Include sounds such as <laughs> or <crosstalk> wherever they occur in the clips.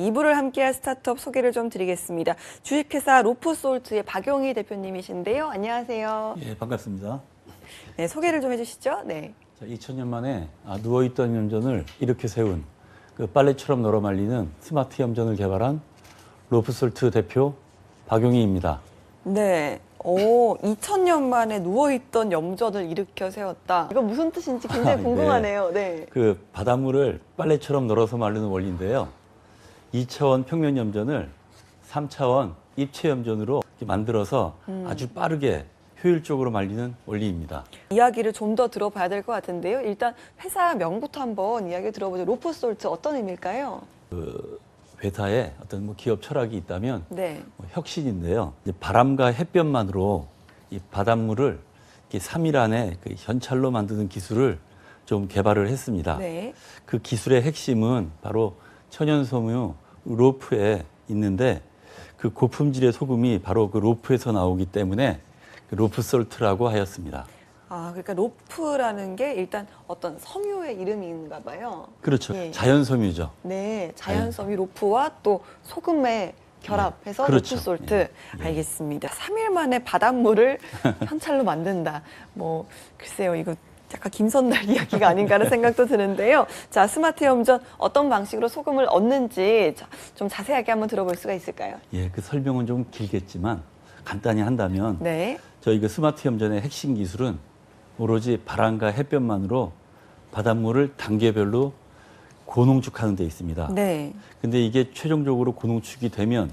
2부를 함께할 스타트업 소개를 좀 드리겠습니다. 주식회사 로프솔트의 박용희 대표님이신데요. 안녕하세요. 예, 반갑습니다. 네, 소개를 좀 해주시죠. 네. 자, 2000년 만에 아, 누워있던 염전을 이렇게 세운 그 빨래처럼 널어 말리는 스마트 염전을 개발한 로프솔트 대표 박용희입니다. 네. 오, 2000년 만에 누워있던 염전을 일으켜 세웠다. 이건 무슨 뜻인지 굉장히 <laughs> 아, 네. 궁금하네요. 네. 그 바닷물을 빨래처럼 널어서 마르는 원리인데요. 2차원 평면 염전을 3차원 입체 염전으로 만들어서 아주 빠르게 효율적으로 말리는 원리입니다. 이야기를 좀 더 들어봐야 될 것 같은데요. 일단 회사 명부터 한번 이야기 들어보죠. 로프솔트 어떤 의미일까요? 회사에 어떤 뭐 기업 철학이 있다면 네. 뭐 혁신인데요. 바람과 햇볕만으로 이 바닷물을 이렇게 3일 안에 그 현찰로 만드는 기술을 좀 개발을 했습니다. 네. 그 기술의 핵심은 바로 천연섬유 로프에 있는데 그 고품질의 소금이 바로 그 로프에서 나오기 때문에 그 로프 솔트라고 하였습니다. 아, 그러니까 로프라는 게 일단 어떤 섬유의 이름인가 봐요. 그렇죠. 예. 자연 섬유죠. 네, 자연 섬유 로프와 또 소금의 결합해서 네, 그렇죠. 로프 솔트. 예, 예. 알겠습니다. 3일 만에 바닷물을 <laughs> 현찰로 만든다. 뭐 글쎄요, 이거 약간 김선달 <laughs> 이야기가 아닌가 하는 생각도 드는데요. 자, 스마트 염전 어떤 방식으로 소금을 얻는지 자, 좀 자세하게 한번 들어볼 수가 있을까요? 예, 그 설명은 좀 길겠지만 간단히 한다면 네. 저희 그 스마트 염전의 핵심 기술은 오로지 바람과 햇볕만으로 바닷물을 단계별로 고농축하는 데 있습니다. 네. 근데 이게 최종적으로 고농축이 되면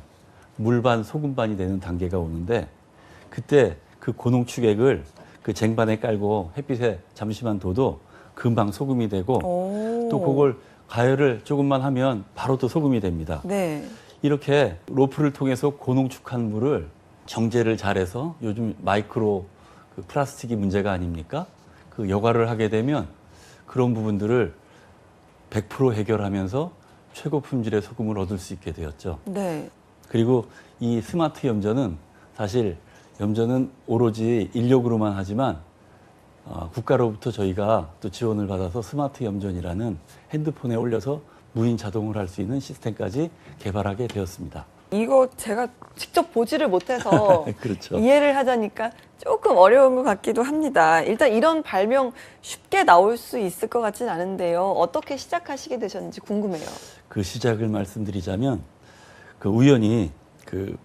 물반 소금반이 되는 단계가 오는데 그때 그 고농축액을 그 쟁반에 깔고 햇빛에 잠시만 둬도 금방 소금이 되고 오. 또 그걸 가열을 조금만 하면 바로 또 소금이 됩니다. 네. 이렇게 로프를 통해서 고농축한 물을 정제를 잘해서 요즘 마이크로 그 플라스틱이 문제가 아닙니까? 그 여과를 하게 되면 그런 부분들을 100% 해결하면서 최고 품질의 소금을 얻을 수 있게 되었죠. 네. 그리고 이 스마트 염전은 사실 염전은 오로지 인력으로만 하지만 어, 국가로부터 저희가 또 지원을 받아서 스마트 염전이라는 핸드폰에 올려서 무인 자동을 할 수 있는 시스템까지 개발하게 되었습니다. 이거 제가 직접 보지를 못해서 <laughs> 그렇죠. 이해를 하자니까 조금 어려운 것 같기도 합니다. 일단 이런 발명 쉽게 나올 수 있을 것 같진 않은데요. 어떻게 시작하시게 되셨는지 궁금해요. 그 시작을 말씀드리자면 그 우연히 그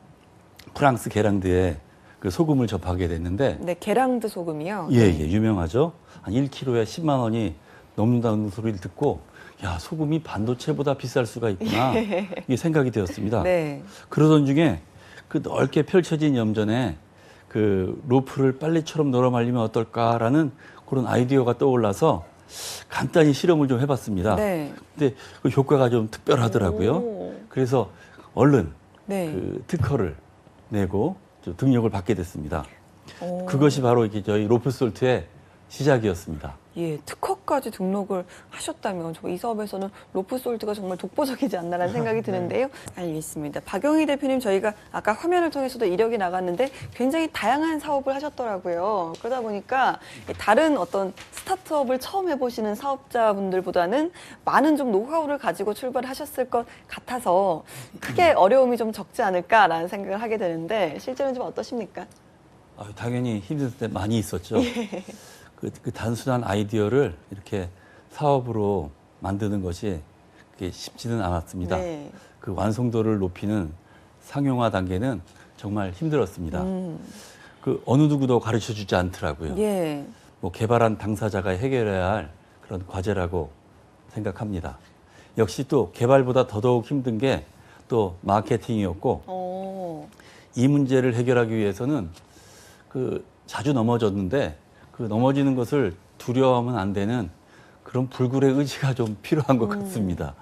프랑스 게랑드에 그 소금을 접하게 됐는데 네, 게랑드 소금이요. 예, 예, 유명하죠. 한 1kg에 10만 원이 넘는다는 소리를 듣고 야, 소금이 반도체보다 비쌀 수가 있구나. <laughs> 이게 생각이 되었습니다. 네. 그러던 중에 그 넓게 펼쳐진 염전에 그 로프를 빨래처럼 널어 말리면 어떨까라는 그런 아이디어가 떠올라서 간단히 실험을 좀 해봤습니다. 네. 근데 그 효과가 좀 특별하더라고요. 오. 그래서 얼른 네. 그 특허를 내고 좀 등록을 받게 됐습니다. 오. 그것이 바로 이게 저희 로프솔트의 시작이었습니다. 예, 특허까지 등록을 하셨다면 저 이 사업에서는 로프솔트가 정말 독보적이지 않나라는 <laughs> 생각이 네. 드는데요. 알겠습니다. 박영희 대표님 저희가 아까 화면을 통해서도 이력이 나갔는데 굉장히 다양한 사업을 하셨더라고요. 그러다 보니까 다른 어떤 스타트업을 처음 해보시는 사업자분들보다는 많은 좀 노하우를 가지고 출발하셨을 것 같아서 크게 어려움이 좀 적지 않을까라는 생각을 하게 되는데 실제로는 좀 어떠십니까? 아, 당연히 힘들 때 많이 있었죠. <laughs> 예. 그, 그 단순한 아이디어를 이렇게 사업으로 만드는 것이 그게 쉽지는 않았습니다. 네. 그 완성도를 높이는 상용화 단계는 정말 힘들었습니다. 음, 그 어느 누구도 가르쳐 주지 않더라고요. 예. 뭐 개발한 당사자가 해결해야 할 그런 과제라고 생각합니다. 역시 또 개발보다 더더욱 힘든 게 또 마케팅이었고 어. 이 문제를 해결하기 위해서는 그 자주 넘어졌는데 그 넘어지는 것을 두려워하면 안 되는 그런 불굴의 의지가 좀 <laughs> 필요한 것 같습니다.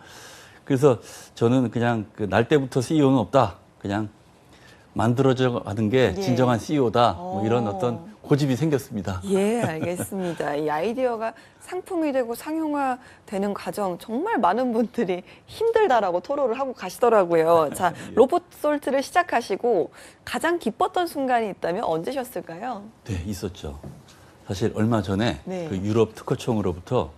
그래서 저는 그냥 그 날 때부터 CEO는 없다. 그냥 만들어져 가는 게 예. 진정한 CEO다. 뭐 이런 어. 어떤 고집이 생겼습니다. 예, 알겠습니다. 이 아이디어가 상품이 되고 상용화되는 과정 정말 많은 분들이 힘들다라고 토로를 하고 가시더라고요. <laughs> 자, 로봇 솔트를 시작하시고 가장 기뻤던 순간이 있다면 언제셨을까요? 네, 있었죠. 사실 얼마 전에 네. 그 유럽 특허청으로부터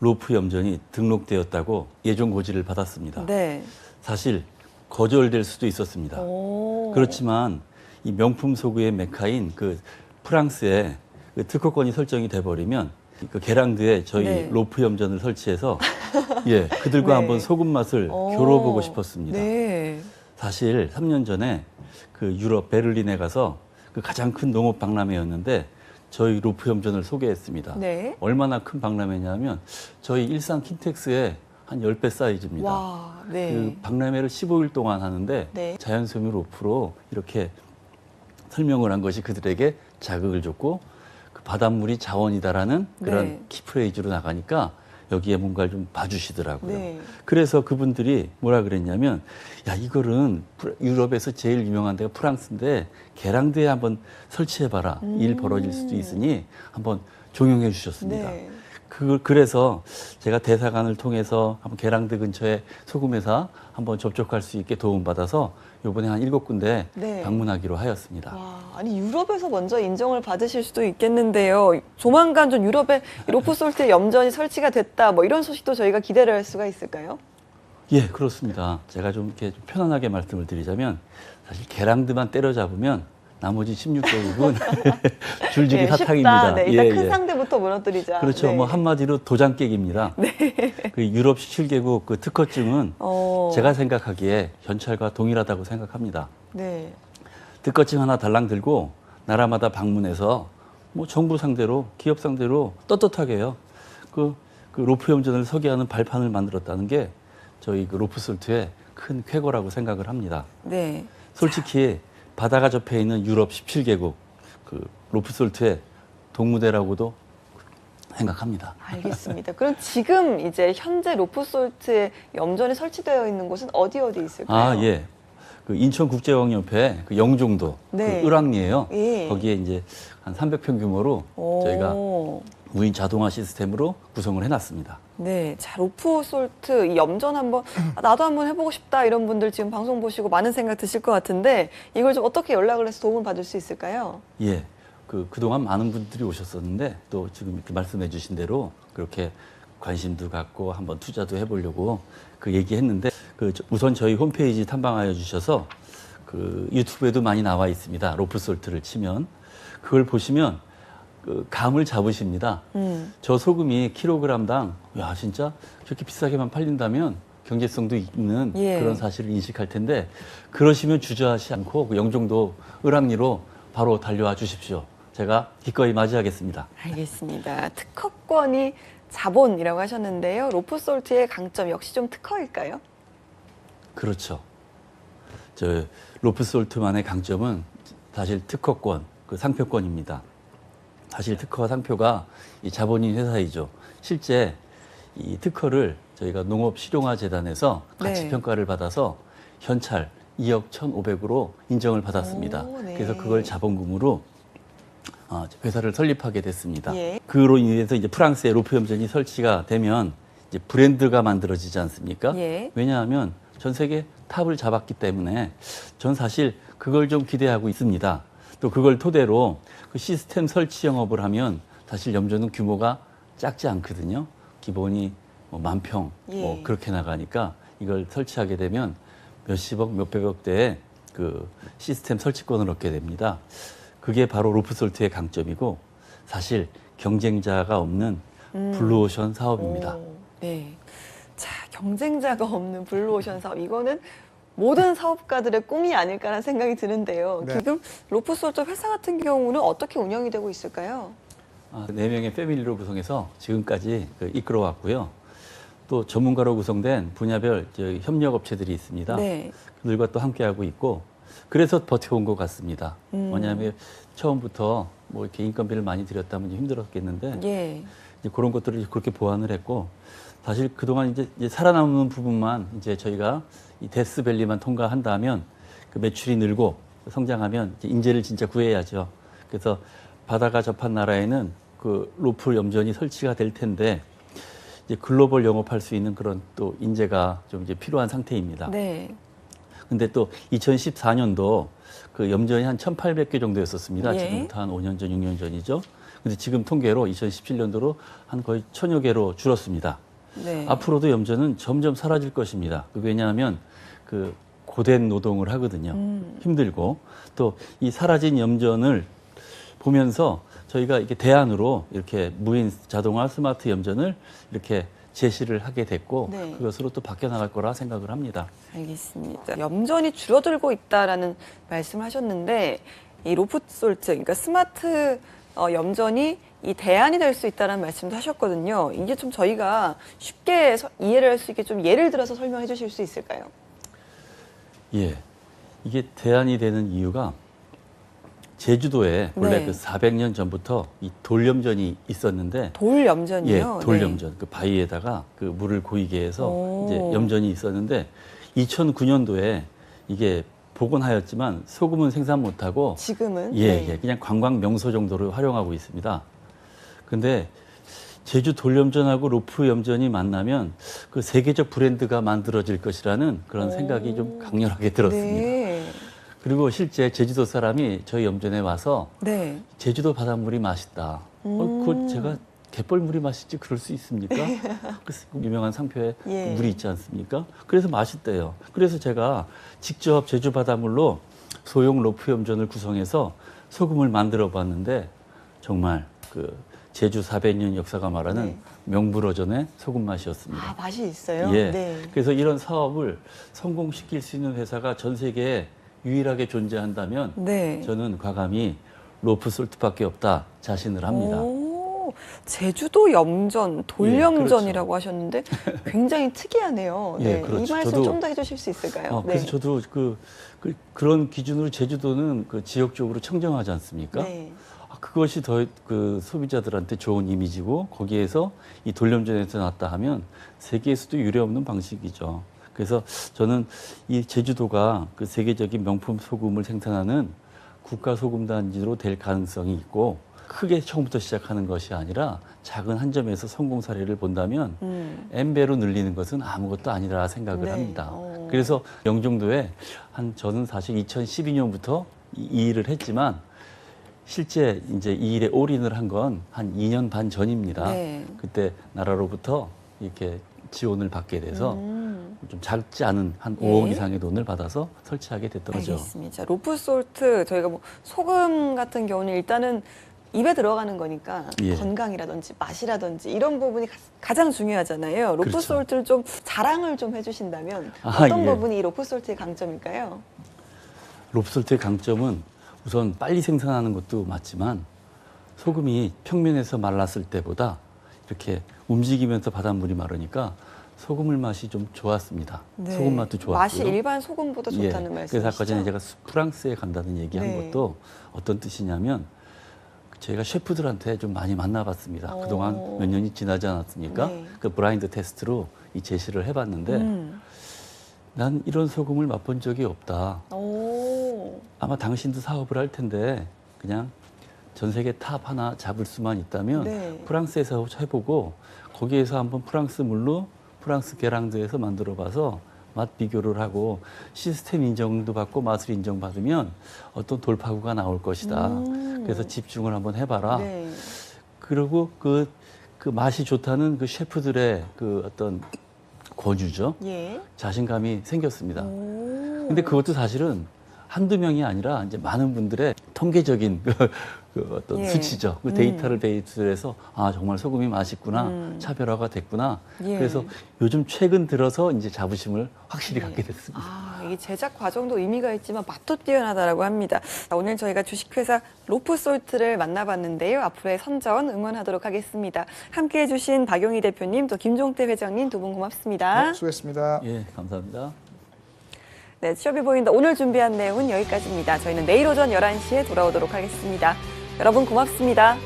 로프 염전이 등록되었다고 예정 고지를 받았습니다. 네. 사실 거절될 수도 있었습니다. 오. 그렇지만 이 명품 소구의 메카인 그 프랑스에 그 특허권이 설정이 돼 버리면 그 게랑드에 저희 네. 로프 염전을 설치해서 <laughs> 예 그들과 네. 한번 소금 맛을 오. 겨뤄보고 싶었습니다. 네. 사실 3년 전에 그 유럽 베를린에 가서 그 가장 큰 농업 박람회였는데 저희 로프 염전을 소개했습니다. 네. 얼마나 큰 박람회냐면 저희 일산 킨텍스의 한 10배 사이즈입니다. 와. 네. 그 박람회를 15일 동안 하는데 네. 자연소멸 로프로 이렇게 설명을 한 것이 그들에게 자극을 줬고 그 바닷물이 자원이다라는 그런 네. 키프레이즈로 나가니까 여기에 뭔가를 좀 봐주시더라고요. 네. 그래서 그분들이 뭐라 그랬냐면 야 이거는 유럽에서 제일 유명한 데가 프랑스인데 게랑드에 한번 설치해봐라 일 벌어질 수도 있으니 한번 종용해 주셨습니다. 네. 그걸 그래서 제가 대사관을 통해서 한번 계랑드 근처에 소금회사 한번 접촉할 수 있게 도움받아서 요번에 한 일곱 군데 네. 방문하기로 하였습니다. 와, 아니 유럽에서 먼저 인정을 받으실 수도 있겠는데요. 조만간 좀 유럽에 로프솔트의 염전이 설치가 됐다. 뭐 이런 소식도 저희가 기대를 할 수가 있을까요? 예, 그렇습니다. 제가 좀 이렇게 좀 편안하게 말씀을 드리자면 사실 계랑드만 때려잡으면 나머지 16개국은 <laughs> 줄줄이 네, 사탕입니다. 네, 일단 예, 큰 예. 상대부터 무너뜨리자. 그렇죠. 네. 뭐 한마디로 도장 깨기입니다. <laughs> 그 유럽 17개국 그 특허증은 어, 제가 생각하기에 현찰과 동일하다고 생각합니다. 네. 특허증 하나 달랑 들고 나라마다 방문해서 뭐 정부 상대로 기업 상대로 떳떳하게요. 그, 그 로프 염전을 서게 하는 발판을 만들었다는 게 저희 그 로프 솔트의 큰 쾌거라고 생각을 합니다. 네. 솔직히 바다가 접해 있는 유럽 17개국 그 로프 솔트의 동무대라고도 생각합니다. 알겠습니다. 그럼 지금 이제 현재 로프솔트의 염전이 설치되어 있는 곳은 어디 어디 있을까요? 아, 예. 그 인천국제어학연회 그 영종도 네. 그 을왕리에요. 예. 거기에 이제 한 300평 규모로 오. 저희가 무인 자동화 시스템으로 구성을 해놨습니다. 네, 자 로프솔트 이 염전 한번 아, 나도 한번 해보고 싶다 이런 분들 지금 방송 보시고 많은 생각 드실 것 같은데 이걸 좀 어떻게 연락을 해서 도움을 받을 수 있을까요? 예. 그, 그동안 많은 분들이 오셨었는데 또 지금 이렇게 말씀해 주신 대로 그렇게 관심도 갖고 한번 투자도 해보려고 그 얘기했는데 그 저- 우선 저희 홈페이지 탐방하여 주셔서 그 유튜브에도 많이 나와 있습니다. 로프솔트를 치면 그걸 보시면 그 감을 잡으십니다. 음, 저 소금이 킬로그램당 야 진짜 저렇게 비싸게만 팔린다면 경제성도 있는 예. 그런 사실을 인식할 텐데 그러시면 주저하지 않고 그 영종도 을왕리로 바로 달려와 주십시오. 제가 기꺼이 맞이하겠습니다. 알겠습니다. 특허권이 자본이라고 하셨는데요. 로프솔트의 강점 역시 좀 특허일까요? 그렇죠. 저 로프솔트만의 강점은 사실 특허권, 그 상표권입니다. 사실 특허 상표가 이 자본인 회사이죠. 실제 이 특허를 저희가 농업실용화재단에서 가치 네. 평가를 받아서 현찰 2억 1,500으로 인정을 받았습니다. 오, 네. 그래서 그걸 자본금으로 어, 회사를 설립하게 됐습니다. 예. 그로 인해서 이제 프랑스에 로프 염전이 설치가 되면 이제 브랜드가 만들어지지 않습니까? 예. 왜냐하면 전 세계 탑을 잡았기 때문에 전 사실 그걸 좀 기대하고 있습니다. 또 그걸 토대로 그 시스템 설치 영업을 하면 사실 염전은 규모가 작지 않거든요. 기본이 뭐 만평 뭐 예. 그렇게 나가니까 이걸 설치하게 되면 몇십억, 몇백억 대의 그 시스템 설치권을 얻게 됩니다. 그게 바로 로프솔트의 강점이고 사실 경쟁자가 없는 블루오션 사업입니다. 오, 네. 자, 경쟁자가 없는 블루오션 사업. 이거는 모든 사업가들의 꿈이 아닐까라는 생각이 드는데요. 네. 지금 로프솔트 회사 같은 경우는 어떻게 운영이 되고 있을까요? 아, 네 명의 패밀리로 구성해서 지금까지 그 이끌어왔고요. 또 전문가로 구성된 분야별 저 협력 업체들이 있습니다. 네. 그들과 또 함께하고 있고 그래서 버텨온 것 같습니다. 음. 뭐냐면 처음부터 뭐 이렇게 인건비를 많이 들였다면 좀 힘들었겠는데 예. 이제 그런 것들을 그렇게 보완을 했고 사실 그동안 이제, 이제 살아남는 부분만 이제 저희가 이 데스밸리만 통과한다면 그 매출이 늘고 성장하면 이제 인재를 진짜 구해야죠. 그래서 바다가 접한 나라에는 그 로프 염전이 설치가 될 텐데 이제 글로벌 영업할 수 있는 그런 또 인재가 좀 이제 필요한 상태입니다. 네. 근데 또 2014년도 그 염전이 한 1,800개 정도였었습니다. 예. 지금부터 한 5년 전, 6년 전이죠. 근데 지금 통계로 2017년도로 한 거의 천여 개로 줄었습니다. 네. 앞으로도 염전은 점점 사라질 것입니다. 그 왜냐하면 그 고된 노동을 하거든요. 음. 힘들고 또 이 사라진 염전을 보면서 저희가 이렇게 대안으로 이렇게 무인 자동화 스마트 염전을 이렇게 제시를 하게 됐고 네. 그것으로 또 바뀌어 나갈 거라 생각을 합니다. 알겠습니다. 염전이 줄어들고 있다라는 말씀을 하셨는데 이 로프솔트, 그러니까 스마트 어, 염전이 이 대안이 될 수 있다는 말씀도 하셨거든요. 이제 좀 저희가 쉽게 서- 이해를 할 수 있게 좀 예를 들어서 설명해 주실 수 있을까요? 예. 이게 대안이 되는 이유가 제주도에 원래 네. 그 400년 전부터 이 돌염전이 있었는데 돌 예, 염전이요. 돌염전. 그 바위에다가 그 물을 고이게 해서 오. 이제 염전이 있었는데 2009년도에 이게 복원하였지만 소금은 생산 못 하고 네. 지금은 예, 네. 예, 그냥 관광 명소 정도로 활용하고 있습니다. 근데 제주 돌염전하고 로프 염전이 만나면 그 세계적 브랜드가 만들어질 것이라는 그런 오. 생각이 좀 강렬하게 들었습니다. 네. 그리고 실제 제주도 사람이 저희 염전에 와서 네. 제주도 바닷물이 맛있다. 어, 그 음. 제가 갯벌물이 맛있지 그럴 수 있습니까? <laughs> 그 유명한 상표에 예. 물이 있지 않습니까? 그래서 맛있대요. 그래서 제가 직접 제주 바닷물로 소형 로프 염전을 구성해서 소금을 만들어 봤는데 정말 그 제주 400년 역사가 말하는 네. 명불허전의 소금 맛이었습니다. 아 맛이 있어요. 예. 네. 그래서 이런 사업을 성공시킬 수 있는 회사가 전 세계에 유일하게 존재한다면 네. 저는 과감히 로프 솔트밖에 없다 자신을 합니다. 오, 제주도 염전, 돌염전이라고 하셨는데 굉장히 특이하네요. <laughs> 예, 네, 그렇죠. 이 말씀 좀 더 해주실 수 있을까요? 어, 그래서 저도 그, 그 그 런 기준으로 제주도는 그 지역적으로 청정하지 않습니까? 네. 아, 그것이 더 그 소비자들한테 좋은 이미지고 거기에서 이 돌염전에서 났다 하면 세계에서도 유례 없는 방식이죠. 그래서 저는 이 제주도가 그 세계적인 명품 소금을 생산하는 국가 소금 단지로 될 가능성이 있고 크게 처음부터 시작하는 것이 아니라 작은 한 점에서 성공 사례를 본다면 음. N배로 늘리는 것은 아무것도 아니라 생각을 네. 합니다. 어. 그래서 영종도에 한 저는 사실 2012년부터 이, 이 일을 했지만 실제 이제 이 일에 올인을 한건한 2년 반 전입니다. 네. 그때 나라로부터 이렇게 지원을 받게 돼서 음. 좀 작지 않은 한 예. 5억 이상의 돈을 받아서 설치하게 됐던 거죠. 알겠습니다. 로프 솔트 저희가 뭐 소금 같은 경우는 일단은 입에 들어가는 거니까 예. 건강이라든지 맛이라든지 이런 부분이 가- 가장 중요하잖아요. 그렇죠. 로프솔트를 좀 자랑을 좀 해주신다면 아, 어떤 예. 부분이 이 로프 솔트의 강점일까요? 롭스터의 강점은 우선 빨리 생산하는 것도 맞지만 소금이 평면에서 말랐을 때보다 이렇게 움직이면서 바닷물이 마르니까 소금물 맛이 좀 좋았습니다. 소금 맛도 좋았고요. 네. 맛이 일반 소금보다 좋다는 예, 말씀이시죠? 그래서 아까 전에 제가 수- 프랑스에 간다는 얘기한 네. 것도 어떤 뜻이냐면 저희가 셰프들한테 좀 많이 만나봤습니다. 오. 그동안 몇 년이 지나지 않았습니까? 네. 그 브라인드 테스트로 이 제시를 해봤는데 음. 난 이런 소금을 맛본 적이 없다. 오. 아마 당신도 사업을 할 텐데 그냥 전 세계 탑 하나 잡을 수만 있다면 네. 프랑스에서 해보고 거기에서 한번 프랑스 물로 프랑스 계랑드에서 만들어 봐서 맛 비교를 하고 시스템 인정도 받고 맛을 인정받으면 어떤 돌파구가 나올 것이다. 음. 그래서 집중을 한번 해봐라. 네. 그리고 그, 그 맛이 좋다는 그 셰프들의 그 어떤 권유죠. 예. 자신감이 생겼습니다. 오. 근데 그것도 사실은 한두 명이 아니라 이제 많은 분들의 통계적인 <laughs> 그, 그 어떤 예. 수치죠. 그 음. 데이터를 베이스로 해서 아 정말 소금이 맛있구나 음. 차별화가 됐구나. 예. 그래서 요즘 최근 들어서 이제 자부심을 확실히 예. 갖게 됐습니다. 아, 이 제작 과정도 의미가 있지만 맛도 뛰어나다라고 합니다. 자, 오늘 저희가 주식회사 로프솔트를 만나봤는데요. 앞으로의 선전 응원하도록 하겠습니다. 함께해 주신 박용희 대표님, 또 김종태 회장님 두 분 고맙습니다. 네, 수고했습니다. 예, 감사합니다. 네, 취업이 보인다. 오늘 준비한 내용은 여기까지입니다. 저희는 내일 오전 11시에 돌아오도록 하겠습니다. 여러분 고맙습니다.